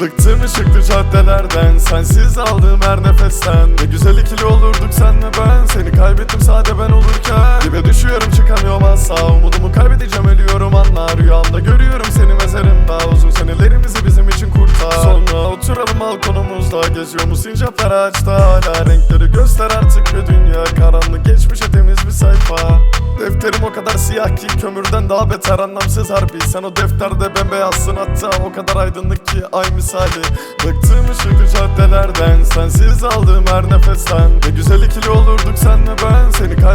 Bıktım ışıklı caddelerden Sensiz aldığım her nefesten. Ne güzel ikili olurduk sen ve ben Seni kaybettim sade ben olurken. Dibe düşüyorum çıkamıyorum asla Umudumu kaybedeceğim ölüyorum anla. Rüyamda görüyorum seni mezarımda Uzun senelerimizi bizim için kurtar. Sonra oturalım balkonumuzda Geziyor sincaplar ağaçta? Hala renkleri göster kadar siyah ki kömürden daha beter anlamsız harbi. Sen o defterde bembeyazsın hatta o kadar aydınlık ki ay misali. Bıktım ışıklı caddelerden sensiz aldığım her nefesten. Ne güzel ikili olurduk sen ve ben Seni kaybettim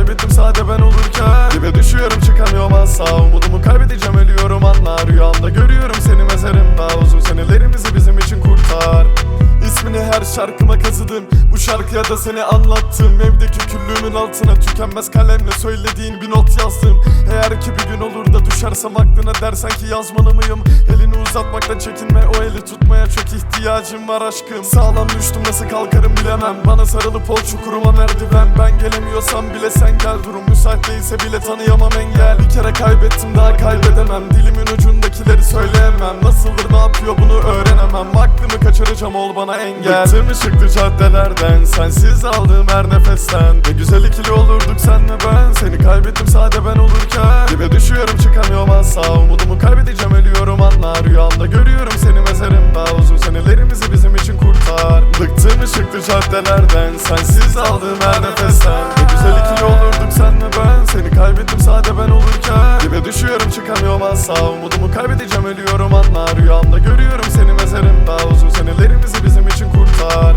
şarkıya da seni anlattım. Evdeki küllüğümün altına tükenmez kalemle söylediğin bir not yazdım. Eğer ki bir gün olur da düşersem aklına dersen ki yazmalı mıyım? Elini uzatmaktan çekinme o eli tutmaya çok ihtiyacım var aşkım. Sağlam düştüm nasıl kalkarım bilemem. Bana sarılıp ol çukuruma merdiven. Ben gelemiyorsam bile sen gel. Durum müsait değilse bile tanıyamam engel. Bir kere kaybettim daha kaybedemem. Dilimin ucundakileri söyleyemem. Nasıldır ne yapıyor bunu öğrenemem Kaçıracağım ol bana engel. Bıktım ışıklı caddelerden Sensiz aldığım her nefesten. Ne güzel ikili olurduk sen ve ben Seni kaybettim sade ben olurken. Dibe düşüyorum çıkamıyorum asla. Umudumu kaybedeceğim ölüyorum anla Rüyamda görüyorum seni mezarımda. Uzun senelerimizi bizim için kurtar. Bıktım ışıklı caddelerden Sensiz aldığım her nefesten. Ne güzel ikili olurduk sen ve ben Seni kaybettim sade ben olurken. Dibe düşüyorum çıkamıyorum asla. Umudumu kaybedeceğim ölüyorum anla Rüyamda görüyorum seni mezarımda. Uzun senelerimizi bizim için kurtar.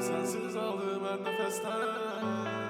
Sensiz aldığım her nefesten